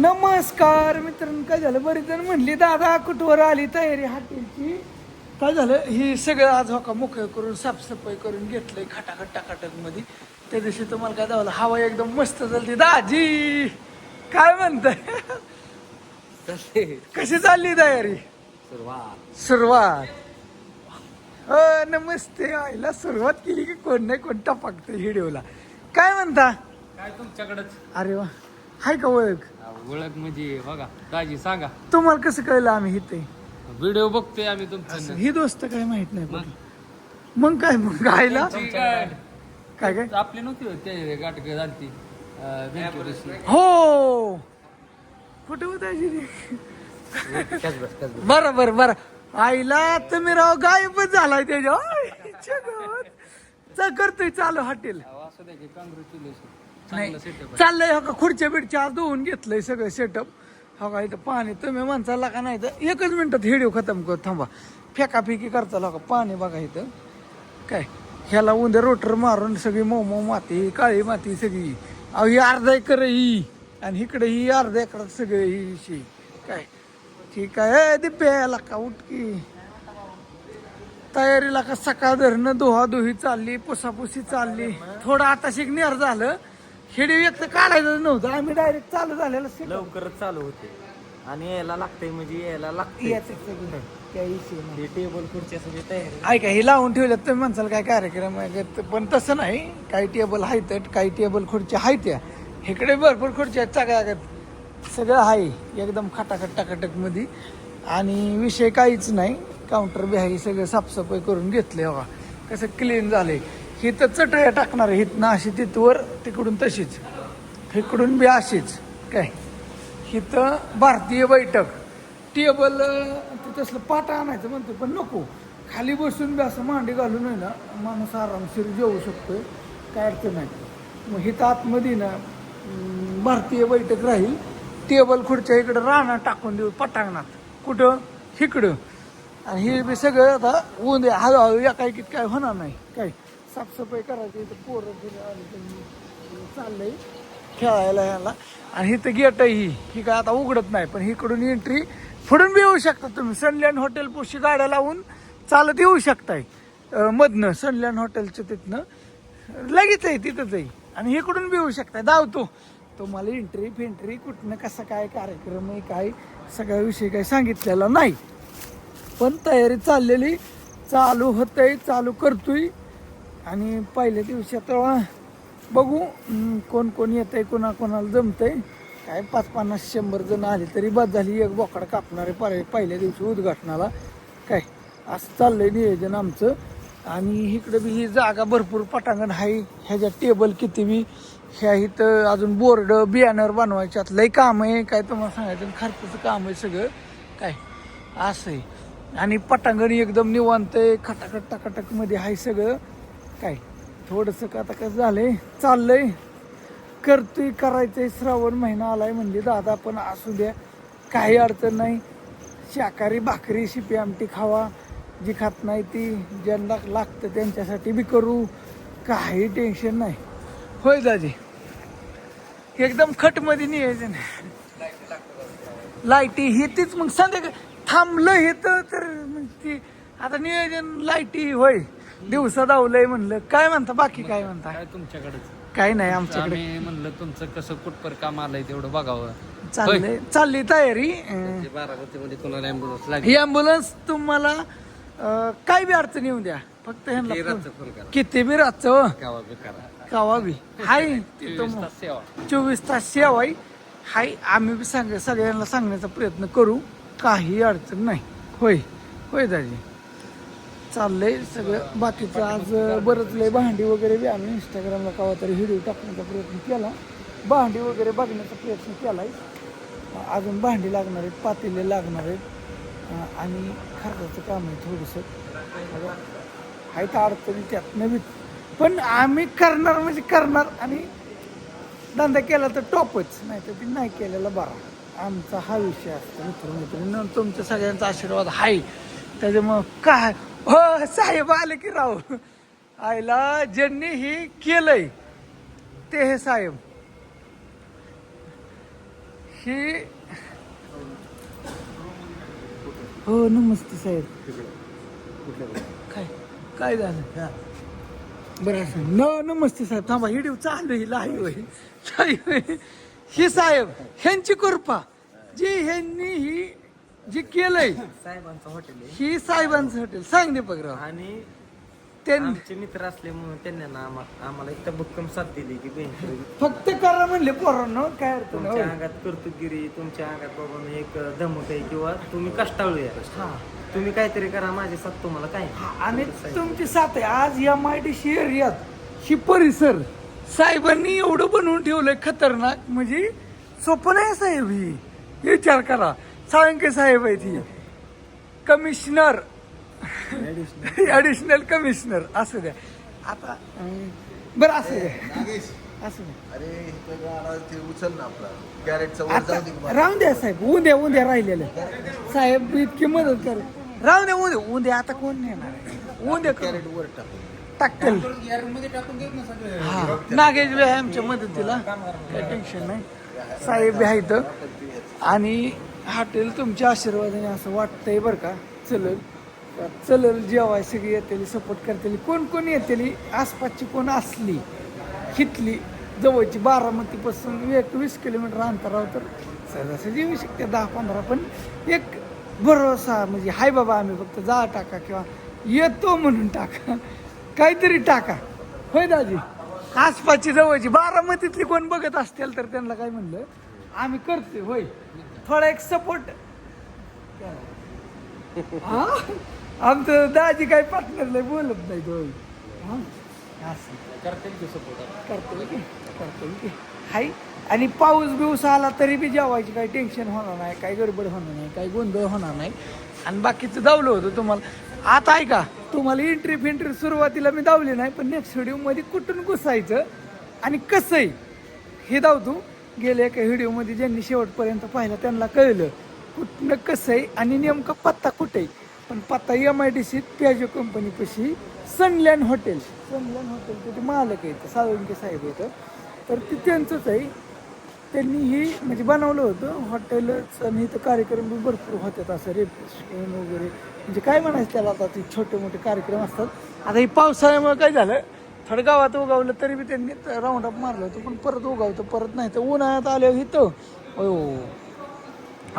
नमस्कार मित्रांनो काय झालं? बरीच जण म्हणली दादा कुठवर आली तयारी हॉटेलची? काय झालं? ही सगळं आज हो का मोकळं करून साफसफाई करून घेतलंय खटाखट टाकाटकमध्ये. त्या दिवशी तुम्हाला काय दावलं हवा एकदम मस्त चालती दाजी काय म्हणताय? चालते कशी चालली तयारी? सुरुवात. सुरुवात. अ नमस्ते आईला. सुरुवात केली की कोण नाही कोण टपाकतं व्हिडिओला. काय म्हणता? काय तुमच्याकडच? अरे वा. हाय का ओळख? ओळख म्हणजे बघा दाजी सांगा. तुम्हाला कसं कळलं आम्ही इथे? व्हिडिओ बघतोय आम्ही तुमचं. ही दोस्त काय माहीत नाही पण मग? काय मग त्यांची काय? काय काय? आपली नव्हती होत ते गाठक झालती हो! कुठे होता बरं बरं बरं. आईला तुम्ही राव गायबच झालाय त्याच्या चा करतोय. चालू हॉटेल. असं की कॉंग्रॅच्युलेशन नाही चाललंय हो का? खुर्च्या बिडच्या धुवून घेतलंय सगळं सेटअप हो का इथं पाणी तुम्ही माणसाला का नाही तर एकच मिनिटात व्हिडिओ खतम कर थांबा. फेकाफेकी करता हो का? पाणी बघा इथं. काय? ह्याला उंदर रोटर मारून सगळी मोमो माती काळी माती सगळी. अहो ही अर्धा एकर ही. आणि इकडे ही अर्धा एकर सगळं ही शी. काय? ठीक आहे. दिप्याला का उठकी? तयारीला का सकाळ धरणं दोहादोही चालली पुसापुसी चालली. थोडं आता शिकणार झालं. खेडी व्यक्त काढायचं नव्हतं. आम्ही डायरेक्ट चालू झालेलं शिकलो. लवकरच चालू होते. आणि यायला लागतंय म्हणजे यायला लागते याचं सगळं. काही issue नाही. हे टेबल खुर्च्या सगळी तयारी ऐका हे लावून ठेवलं तुम्ही म्हणसाल काय कार्यक्रम आहे का? पण तसं नाही. काही टेबल आहेत काही टेबल खुर्च्या आहेत त्या इकडे भरपूर खुर्च्या आहेत सगळ्या सगळं आहे. एकदम खटाखट टाकाटकमध्ये आणि विषय काहीच नाही. काउंटर बी आहे सगळं साफसफाई करून घेतले बघा. कसं क्लीन झाले ही तर चटया टाकणार हिथनं अशी तिथवर तिकडून तशीच. इकडून बी अशीच. काय? इथं भारतीय बैठक. टेबल ते तसलं पाटा आणायचं म्हणतो पण नको. खाली बसून बी असं मांडी घालून आहे ना माणूस आरामशीर जेवू शकतोय. काय अडचण नाही. मग इथं आतमध्ये ना भारतीय बैठक राहील. टेबल खुर्च्या इकडं राहणार टाकून देऊ पटांगणात. कुठं? इकडं आणि हे बी सगळं आता ऊन हळूहळू या काय कित काय होणार नाही. काय? साफसफाई करायची इथं पोरं बिरं आली तर चाललंय खेळायला ह्याला. आणि इथं गेट आहे ही. ही काय आता उघडत नाही पण इकडून एंट्री फडून बी येऊ शकता तुम्ही. सनलँड हॉटेल पोशी गाड्या लावून चालत येऊ शकताय. मधनं सनलँड हॉटेलच्या तिथनं. लगेच आहे तिथंच आहे. आणि इकडून बी येऊ शकताय. धावतो. तुम्हाला एंट्री फेंट्री कुठनं कसं काय कार्यक्रम आहे काय सगळ्या विषयी काही सांगितलेला नाही. पण तयारी चाललेली. चालू होतंय चालू करतोय. आणि पहिल्या दिवशी आता बघू कोण कोण येत आहे कोणा कोणाला आहे काय पाच पन्नास शंभर जण आले तरी बाद झाली एक बोकड कापणारे पाय पहिल्या दिवशी उद्घाटनाला. काय असं चाललंय नियोजन आमचं. आणि इकडं बी ही जागा भरपूर पटांगण आहे. ह्याच्या टेबल किती बी ह्या इथं अजून बोर्ड बियाणर बनवायच्यात. लय काम आहे काय तुम्हाला सांगायचं खर्चाचं काम आहे सगळं. काय असं आहे. आणि पटांगण एकदम निवांत आहे खटाखट टाकाटकमध्ये आहे सगळं. काय? थोडंसं का आता कसं झालंय? चाललंय. करतोय करायचंय. श्रावण महिना आलाय म्हणजे दादा पण असू द्या. काही अडचण नाही. शाकाहारी भाकरी शिपी आमटी खावा. जी खात नाही ती ज्यांना लागतं त्यांच्यासाठी बी करू. काही टेन्शन नाही. होय दाजी. एकदम खटमध्ये नियोजन लाईटी हे तीच मग. संध्याकाळ थांबलं हे तर तर मग ती आता नियोजन लाईटी होय. दिवसा दावलंय म्हणलं. काय म्हणता? बाकी काय म्हणता? काय तुमच्याकडच? काय नाही आमच्याकडे. आम्ही म्हणलं तुमचं कसं कुठपर काम आलंय तेवढं बघावं. चाललंय. चालली तयारी. अं, बारामतीमध्ये कोणाला ॲम्ब्युलन्स ही अँब्युलन्स तुम्हाला अं, काय बी अडचण येऊ द्या. फक्त ह्यांना फोन- फोन करा. किती बी रातचं हो, गावा करा. कावा बी. हाय चोवीस. तास सेवा. चोवीस तास सेवा आहे. हाय आम्ही बी सांग सगळ्यांना सांगण्याचा प्रयत्न करू. काही अडचण नाही. होय. होय दाजी. चाललंय सगळं. बाकीचं आज बरंच लय भांडी वगैरे बी आम्ही इंस्टाग्रामला कावा तरी व्हिडिओ टाकण्याचा प्रयत्न केला. भांडी वगैरे बघण्याचा प्रयत्न केला आहे अजून भांडी लागणार आहेत पातेले लागणार आहेत. आणि खर्चाचं काम आहे थोडंसं. आहे तर अडचणी त्यात नवीन. पण आम्ही करणार म्हणजे करणार आणि धंदा केला तर टॉपच नाही तर ती नाही केलेला बरा. आमचा हा विषय असतो मित्र मित्र तुमच्या सगळ्यांचा आशीर्वाद आहे त्याच्यामुळं काय हो साहेब आले की राव. आईला ज्यांनी ही केलंय ते हे साहेब. ही हो नमस्ते साहेब. काय काय झालं? बरं असं. न नमस्ते साहेब. थांबा हिडीव चालू ही लाईव्ह आहे लाईव्ह आहे ही साहेब ह्यांची कृपा. जी ह्यांनी ही जी केलंय साहेबांचं हॉटेल आहे. ही साहेबांचं हॉटेल. सांग दे पगराव आणि त्यांनी आमचे मित्र असल्यामुळे त्यांनी ना आम्हा- आम्हाला इतका भक्कम साथ दिली की फक्त करा म्हणले पोरांनो काय अर्थ नाही. तुमच्या अंगात कर्तुगिरी तुमच्या अंगात बाबा एक धमक आहे किंवा तुम्ही कष्टाळू हा. तुम्ही काहीतरी करा माझे साथ तुम्हाला काय? आणि तुमची साथ. आहे. आज डी सी एरियात ही परिसर साहेबांनी एवढं बनवून ठेवलंय खतरनाक. म्हणजे सोपं नाही साहेब ही. विचार करा. साळंके साहेब आहे ती. कमिशनर. ऍडिशनल कमिशनर असू द्या. आता अं, बरं असू द्या. असू द्या. अरे इथं गाडा ते उचल ना आपला. कॅरेटचा वर जाऊ दे आता राहून द्या साहेब. उद्या उद्या राहिलेलं साहेब इतकी मदत कर राहून द्या उद्या. उद्या आता कोण नेणार? उद्या करू. कॅरेट वर टाकू टाकतील. हा. नागेश आहे आमच्या मदतीला. काही टेन्शन नाही. साहेब बी आहेत आणि हॉटेल तुमच्या आशीर्वादाने असं वाटतंय बरं का? चलल. चलल जेवाय सगळी येतेली सपोर्ट करतील. कोण कोण येतेली? आसपासची कोण असली हितली जवळची बारामतीपासून एक वीस किलोमीटर अंतरावर तर सहजासहजी येऊ शकते दहा पंधरा पण एक भरोसा म्हणजे हाय बाबा आम्ही फक्त जा टाका किंवा येतो म्हणून टाका. काहीतरी टाका. होय दाजी? आसपासची जवळची बारामतीतली कोण बघत असतील तर त्यांना काय म्हणलं? आम्ही करतोय होय. थोडा एक सपोर्ट हा? आमचं दाजी काय पार्टनरला बोलत नाही होय हा? असं. करते हाय. आणि पाऊस बिऊस आला तरी बी जेवायची काही टेन्शन होणार नाही काही गडबड होणार नाही काही गोंधळ होणार नाही. आणि बाकीचं दावलं होतं तुम्हाला. आता ऐका तुम्हाला एंट्री फिंट्री सुरुवातीला मी दावली नाही पण नेक्स्ट व्हिडिओमध्ये कुठून घुसायचं आणि कसं आहे हे दावतो गेल्या एका व्हिडिओमध्ये ज्यांनी शेवटपर्यंत पाहिलं त्यांना कळलं कुठनं कसं आहे आणि नेमकं पत्ता कुठे आहे. पण पत्ता एम आय डी सीत प्याजो कंपनीपाशी सनलँड हॉटेल सनलँड हॉटेलचे तिथे मालक आहेत साळुंके साहेब येतं तर ते त्यांचंच आहे. त्यांनी ही म्हणजे बनवलं होतं हॉटेलच आणि इथं कार्यक्रम भरपूर होतात असं रेप्रेशन वगैरे. म्हणजे काय म्हणायचं त्याला आता ते छोटे मोठे कार्यक्रम असतात. आता हे पावसाळ्यामुळे काय झालं थोडं गावात उगावलं तरी बी त्यांनी राऊंड अप मारलं होतं पण परत उगावतं परत नाही. तर उन्हाळ्यात आल्यावर इथं अयो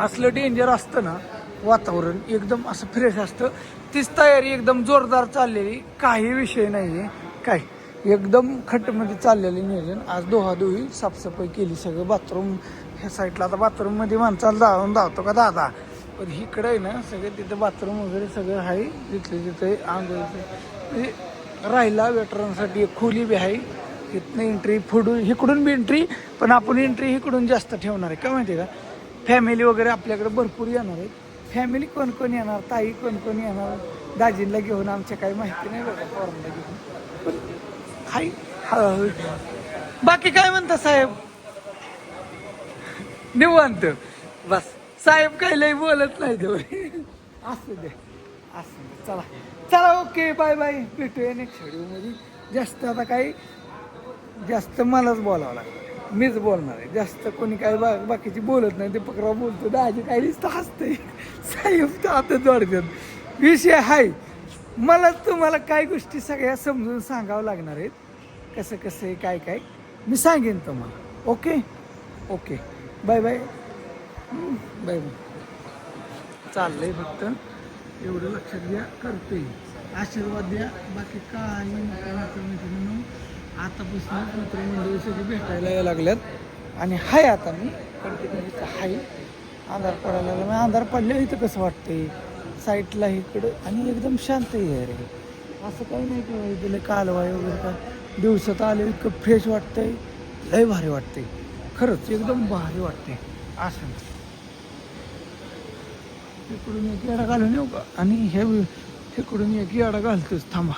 असलं डेंजर असतं ना वातावरण एकदम असं फ्रेश असतं. तीच तयारी एकदम जोरदार चाललेली काही विषय नाही आहे काय? एकदम खटमध्ये चाललेलं नियोजन. आज दोहादोही साफसफाई केली सगळं बाथरूम ह्या साईडला आता बाथरूममध्ये माणसाला धावून धावतो का दादा? पण इकडं आहे ना सगळं तिथं बाथरूम वगैरे सगळं आहे तिथले तिथे आंघोळीचं. म्हणजे राहिला वेटरांसाठी एक खोली बी आहे. इथनं एंट्री फुडून इकडून बी एंट्री पण आपण एंट्री इकडून जास्त ठेवणार आहे. का माहिती आहे का? फॅमिली वगैरे आपल्याकडे भरपूर येणार आहे फॅमिली कोण कोण येणार? ताई कोण कोण येणार? दाजींला घेऊन आमच्या काही माहिती नाही बघा फॉर्मला घेऊन. पण हाय हळूहळू बाकी काय म्हणता साहेब? निवांत. बस. साहेब काही लई बोलत नाही देऊ असू दे असू दे. चला. चला ओके बाय बाय. भेटूया नेक्स्ट व्हिडिओमध्ये जास्त आता काही जास्त मलाच बोलावं लागतं. मीच बोलणार आहे. जास्त कोणी काय बा बाकीची बोलत नाही. ते पकडाव बोलतो. दाजी काही दिसतं हसते साहेब तर आता जोडतात विषय हाय. मला तुम्हाला काय गोष्टी सगळ्या समजून सांगावं लागणार आहेत? कसं कसं आहे काय काय? मी सांगेन तुम्हाला. Okay? Okay. Bye bye. Bye bye. चाललं आहे फक्त. एवढं लक्षात घ्या करते. आशीर्वाद द्या. बाकी काही म्हणून आतापासून मित्रमंडळी सगळी भेटायला यायला लागल्यात. आणि हाय आता मी. कंटिन्यू इथं हाय. अंधार पडायला लागला. मग अंधार पडल्यावर इथं कसं वाटतंय? साईटला इकडं आणि एकदम शांत आहे रे. असं काही नाही की इथले कालवाय वगैरे काय. दिवसात आले इतकं फ्रेश वाटतंय. लय भारी वाटतंय. खरंच एकदम भारी वाटतंय. असं. इकडून एक येडा घालून येऊ का? आणि हे इकडून एक याडा घालतोच थांबा.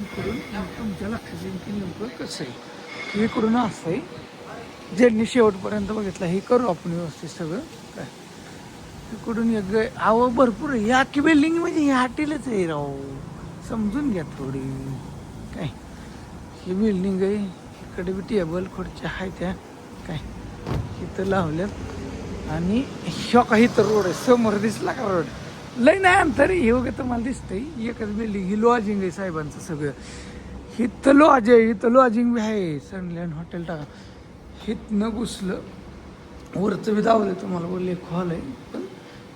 इकडून तुमच्या लक्षात येईल की नेमकं कसं आहे. इकडून असं आहे. ज्यांनी शेवटपर्यंत बघितलं हे करू आपण व्यवस्थित सगळं. काय? इकडून एक ग- आवं भरपूर आहे. या की बिल्डिंग म्हणजे ही हॉटेलच आहे राव. समजून घ्या थोडी. काय? ही बिल्डिंग आहे. इकडे बी टेबल खुर्च्या आहे त्या. काय? इथं लावल्यात. आणि ह्यो काही इथं रोड आहे समोर दिसला का रोड? लय नाही अंतर हे वगैरे तुम्हाला दिसतंय. एकच बिल्डिंग ही लॉजिंग आहे साहेबांचं सगळं. हिथं लॉज आहे इथं लॉजिंग बी आहे. सनलँड हॉटेल टाका. हिथनं घुसलं. वरचं बी दावलं तुम्हाला. बोलले हॉल आहे. पण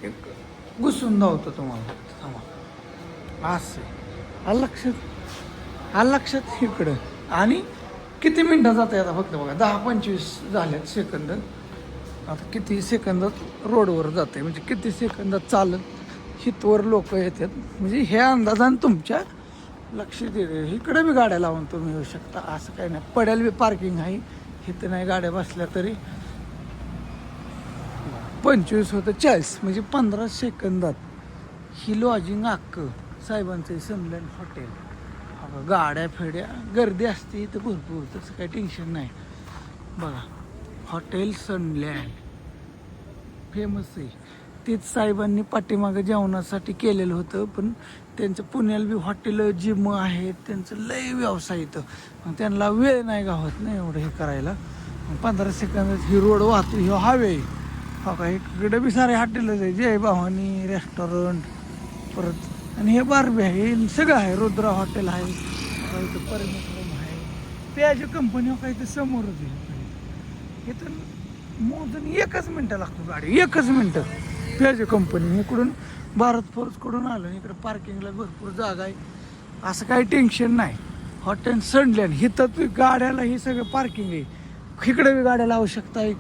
एक घुसून धावतं तुम्हाला. थांबा. असं आहे. आलं लक्षात? आलं लक्षात? इकडं. आणि किती मिनटं जाते आता? फक्त बघा. दहा पंचवीस झाल्यात सेकंद आता किती सेकंदात रोडवर जाते म्हणजे किती सेकंदात चालत हितवर लोक येतात. म्हणजे ह्या अंदाजानं तुमच्या लक्षात येते इकडे बी गाड्या लावून तुम्ही येऊ शकता असं काही नाही. पडेल बी पार्किंग आहे इथं नाही गाड्या बसल्या तरी. पंचवीस होतं चाळीस म्हणजे पंधरा सेकंदात ही लॉजिंग अक्क साहेबांचं सनलँड हॉटेल अगं गाड्या फेड्या गर्दी असते इथं भरपूर तसं काही टेन्शन नाही. बघा. हॉटेल सनलँड. फेमस आहे. तेच साहेबांनी पाठीमागं जेवणासाठी केलेलं होतं पण त्यांचं पुण्याला बी हॉटेल जिम आहेत त्यांचं लय व्यवसाय इथं. मग त्यांना वेळ नाही गावत नाही एवढं हे करायला. मग पंधरा सेकंदात ही रोड वाहतो ही हवे हो का इकडे बी सारे हॉटेलच आहे. जय भवानी रेस्टॉरंट परत आणि हे बारबी आहे हे सगळं आहे रुद्रा हॉटेल आहे. हो आहे. प्याज कंपनी हो काय इथं समोरच आहे. इथं मोजून एकच मिनटं लागतो गाडी एकच मिनटं. प्याज कंपनी इकडून भारत फोर्सकडून आलं इकडं पार्किंगला भरपूर जागा आहे. असं काही टेन्शन नाही. हॉटेल सडल्यान हिथं तू गाड्याला हे सगळं पार्किंग आहे. इकडे बी गाड्या लावू शकताय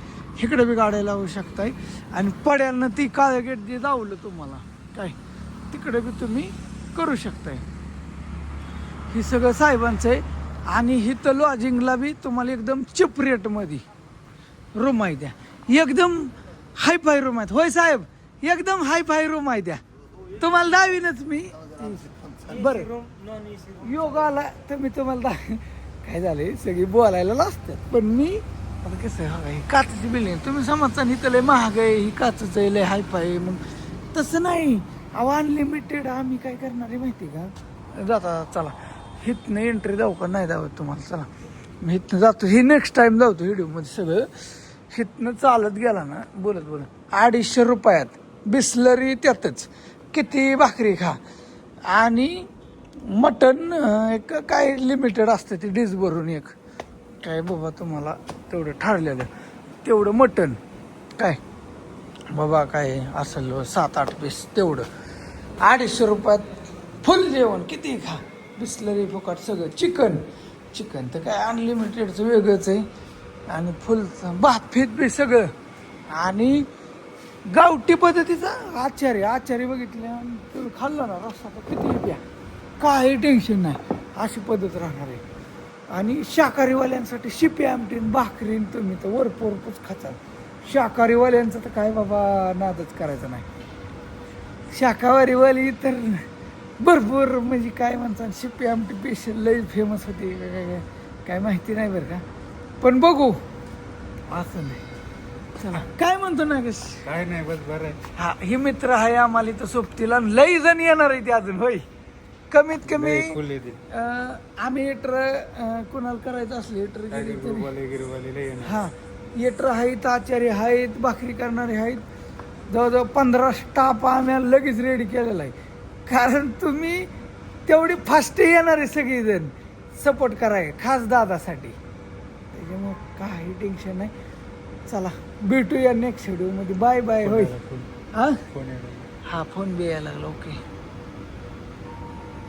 इकडे बी गाड्या लावू शकताय. आणि पड्यानं ती काळे गेट जे दावलं तुम्हाला काय? तिकडे बी तुम्ही करू शकताय. हे सगळं साहेबांचं आहे. आणि हिथं लॉजिंगला बी तुम्हाला एकदम चिप रेटमध्ये रूम आहे त्या. एकदम हाय फाय रूम आहेत. होय साहेब एकदम हाय फाय रूम आहे त्या. तुम्हाला दावीनच मी. बरं. नॉन आला तर मी तुम्हाला दा काय झालंय? सगळी बोलायला लागतात पण मी आता कसं आहे बघा, ही काचची बिल्डिंग तुम्ही समजता नाही तर लय महाग आहे ही काचच आहे लय हाय फाय मग तसं नाही. अहो अनलिमिटेड आम्ही काय करणार आहे माहिती आहे का? जाता चला. हिथनं एंट्री जाऊ का नाही जावं तुम्हाला चला. मी हिथनं जातो. ही नेक्स्ट टाईम जातो व्हिडिओमध्ये सगळं. हिथनं चालत गेला ना बोलत बोलत. अडीचशे रुपयात बिस्लरी त्यातच. किती भाकरी खा. आणि मटन एक काय लिमिटेड असतं ते डिश भरून एक. काय बाबा तुम्हाला तेवढं ठरलेलं. तेवढं मटन काय? बाबा काय असेल सात आठ पीस तेवढं. अडीचशे रुपयात फुल जेवण. किती खा? बिस्लरी फुकट सगळं. चिकन. चिकन तर काय अनलिमिटेडचं वेगळंच आहे. आणि फुल भात फेत बी सगळं. आणि गावठी पद्धतीचा आचार्य आचार्य बघितले आणि खाल्लं ना रस्ता तर किती प्या. काही टेन्शन नाही. अशी पद्धत राहणार आहे. आणि शाकाहारीवाल्यांसाठी शिपी आमटीन भाकरीन तुम्ही तर वरप वरपच खाचाल शाकाहारीवाल्यांचं तर काय बाबा नादच करायचा नाही. शाकाहारीवाली तर भरपूर म्हणजे काय म्हणतात शिपी आमटी पेशल लई फेमस होती. काय- काय- काय माहिती नाही बरं का. पण बघू. असं नाही. चला काय म्हणतो नागेश? काय नाही बस बरं आहे. हा हे मित्र आहे आम्हाला इथं सोबतीला लई जण येणार आहे ते अजून होय. कमीत कमी फुल येते अं, आम्ही एटर कोणाला करायचं असले एटर गेली तरी. गिरवाले गिरवाले लय येणार. हा एटर आहेत आचार्य आहेत भाकरी करणारे आहेत. जवळजवळ पंधरा स्टाफ आम्ही लगेच रेडी केलेला आहे. कारण तुम्ही तेवढी फास्ट येणार आहे सगळीजण. सपोर्ट कराय खास दादासाठी. त्याच्यामुळं काही टेन्शन नाही. चला भेटूया नेक्स्ट व्हिडिओमध्ये बाय बाय होय. हा. हा फोन बी यायला लागला. ओके